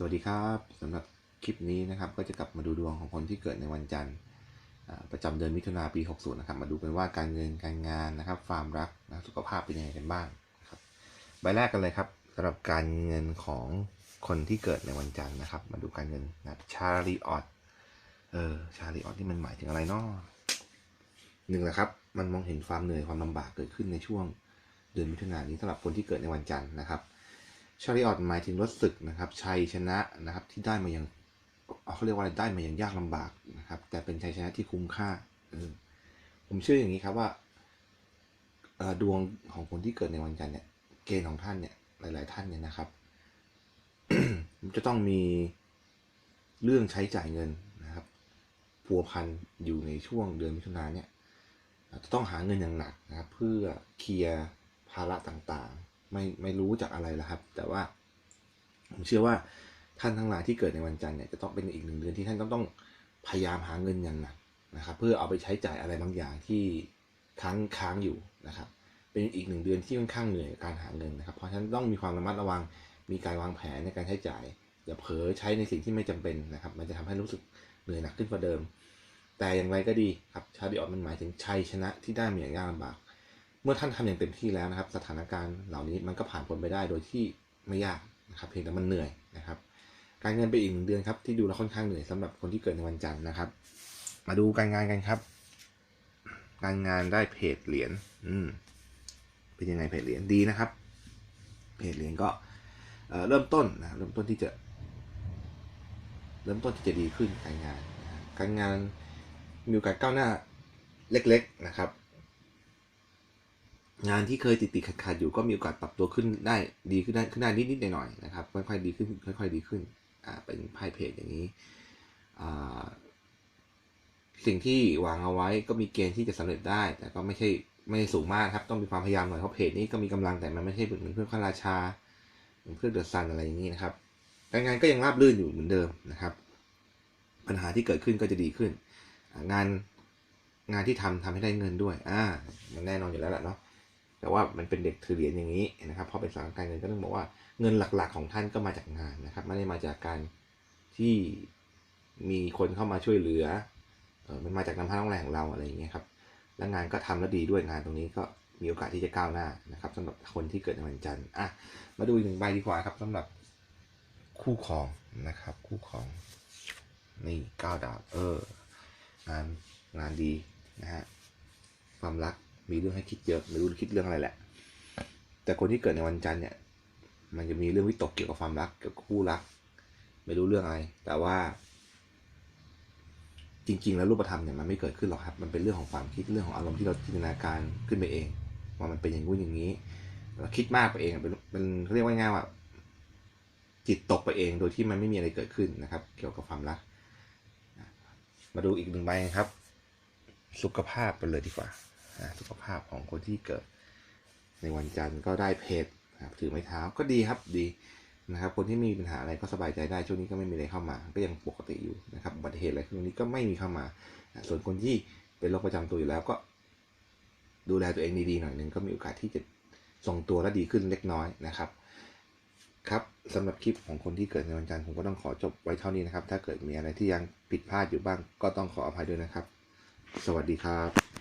สวัสดีครับสำหรับคลิปนี้นะครับก็จะกลับมาดูดวงของคนที่เกิดในวันจันทร์ประจำเดือนมิถุนาปี 60 นะครับ มาดูกันว่าการเงินการงานนะครับความรักนะสุขภาพเป็นยังไงกันบ้างนะครับใบแรกกันเลยครับสำหรับการเงินของคนที่เกิดในวันจันทร์นะครับ มาดูการเงินนะครับชาลีออตเออชาลีออตที่มันหมายถึงอะไรเนาะหนึ่งแหละครับ มันมองเห็นความเหนื่อยความลำบากเกิดขึ้นในช่วงเดือนมิถุนายนนี้สำหรับคนที่เกิดในวันจันทร์นะครับ ชาริออตหมายถึงรถศึกนะครับชัยชนะนะครับที่ได้มาอย่างเขาเรียกว่าอะไรได้มาอย่างยากลำบากนะครับ แต่เป็นชัยชนะที่คุ้มค่าอผมเชื่ออย่างนี้ครับว่าดวงของคนที่เกิดในวันจันทร์เนี่ย เกณฑ์ของท่านเนี่ย หลาย ๆ ท่านเนี่ยนะครับจะต้องมีเรื่องใช้จ่ายเงินนะครับพัวพันอยู่ในช่วงเดือนมิถุนายนเนี่ยจะต้องหาเงินอย่างหนักนะครับ เพื่อเคลียร์ภาระต่าง ๆ ไม่ไม่รู้จากอะไรแล้วครับ แต่ว่าผมเชื่อว่าท่านทั้งหลายที่เกิดในวันจันทร์เนี่ยจะต้องเป็นอีกหนึ่งเดือนที่ท่านต้องต้องพยายามหาเงินอย่างหนักนะครับ เพื่อเอาไปใช้จ่ายอะไรบางอย่างที่ค้างค้างอยู่นะครับ เป็นอีกหนึ่งเดือนที่ค่อนข้างเหนื่อยการหาเงินนะครับ เพราะฉะนั้นต้องมีความระมัดระวังมีการวางแผนในการใช้จ่าย อย่าเผลอใช้ในสิ่งที่ไม่จำเป็นนะครับ มันจะทำให้รู้สึกเหนื่อยหนักขึ้นกว่าเดิม แต่อย่างไรก็ดีครับชาดิออตมันหมายถึงชัยชนะที่ได้มาอย่างยากลำบาก เมื่อท่านทำอย่างเต็มที่แล้วนะครับ สถานการณ์เหล่านี้มันก็ผ่านพ้นไปได้โดยที่ไม่ยากนะครับเพียงแต่มันเหนื่อยนะครับ การเงินไปอีกหนึ่งเดือนครับที่ดูแล้วค่อนข้างเหนื่อยสำหรับคนที่เกิดในวันจันทร์นะครับ มาดูการงานกันครับ การงานได้เพจเหรียญอืมเป็นยังไงเพจเหรียญดีนะครับ เพจเหรียญก็เริ่มต้นนะเริ่มต้นที่จะ เริ่มต้นที่จะดีขึ้นการงาน การงานมีโอกาสก้าวหน้าเล็กๆนะครับ งานที่เคยติดติดขัดขัดๆอยู่ก็มีโอกาสปรับตัวขึ้นได้ดีขึ้นได้ขึ้นได้นิดๆหน่อยๆนะครับค่อยๆดีขึ้นค่อยๆดีขึ้นอ่าเป็นไพ่เพจอย่างนี้อ่าสิ่งที่วางเอาไว้ก็มีเกณฑ์ที่จะสำเร็จได้ แต่ก็ไม่ใช่ไม่สูงมากครับ ต้องมีความพยายามหน่อยเพราะเพจนี้ก็มีกำลังแต่มันไม่ใช่เหมือนเพื่อนข้าราชาเหมือนเพื่อนเดอะซันอะไรอย่างนี้นะครับการงานก็ยังราบรื่นอยู่เหมือนเดิมนะครับ ปัญหาที่เกิดขึ้นก็จะดีขึ้น งานงานที่ทำทำให้ได้เงินด้วยอ่ามันแน่นอนอยู่แล้วแหละเนาะ แต่ว่ามันเป็นเด็กถือเหรียญอย่างนี้นะครับพอเป็นสถานการเงินก็ต้องบอกว่าเงินหลักๆของท่านก็มาจากงานนะครับ ไม่ได้มาจากการที่มีคนเข้ามาช่วยเหลือเออมันมาจากน้ำพักน้ำแรงของเราอะไรอย่างเงี้ยครับและงานก็ทำแล้วดีด้วยงานตรงนี้ก็มีโอกาสที่จะก้าวหน้านะครับสำหรับคนที่เกิดในวันจันทร์อะมาดูอีกหนึ่งใบดีกว่าครับสำหรับคู่ครองนะครับ คู่ครองนี่ก้าวดาบเอองานงานดีนะฮะความรัก มีเรื่องให้คิดเยอะไม่รู้คิดเรื่องอะไรแหละ แต่คนที่เกิดในวันจันทร์เนี่ย มันจะมีเรื่องวิตกเกี่ยวกับความรักเกี่ยวกับคู่รัก ไม่รู้เรื่องอะไร แต่ว่า จริง ๆ แล้วรูปธรรมเนี่ยมันไม่เกิดขึ้นหรอกครับ มันเป็นเรื่องของความคิดเรื่องของอารมณ์ที่เราจินตนาการขึ้นไปเอง ว่ามันเป็นอย่างงู้นอย่างนี้เราคิดมากไปเองเป็นเป็นเขาเรียกว่าง่ายว่าจิตตกไปเองโดยที่มันไม่มีอะไรเกิดขึ้นนะครับ เกี่ยวกับความรัก มาดูอีกหนึ่งใบครับ สุขภาพไปเลยดีกว่า สุขภาพของคนที่เกิดในวันจันทร์ก็ได้เพจนะครับถือไม้เท้าก็ดีครับดีนะครับ คนที่มีปัญหาอะไรก็สบายใจได้ช่วงนี้ก็ไม่มีอะไรเข้ามา ก็ยังปกติอยู่นะครับอุบัติเหตุอะไรพวกนี้ก็ไม่มีเข้ามา ส่วนคนที่เป็นโรคประจำตัวอยู่แล้วก็ ดูแลตัวเองดีๆหน่อยหนึ่งก็มีโอกาสที่จะทรงตัวและดีขึ้นเล็กน้อยนะครับครับสำหรับคลิปของคนที่เกิดในวันจันทร์ผมก็ต้องขอจบไว้เท่านี้นะครับ ถ้าเกิดมีอะไรที่ยังผิดพลาดอยู่บ้างก็ต้องขออภัยด้วยนะครับ สวัสดีครับ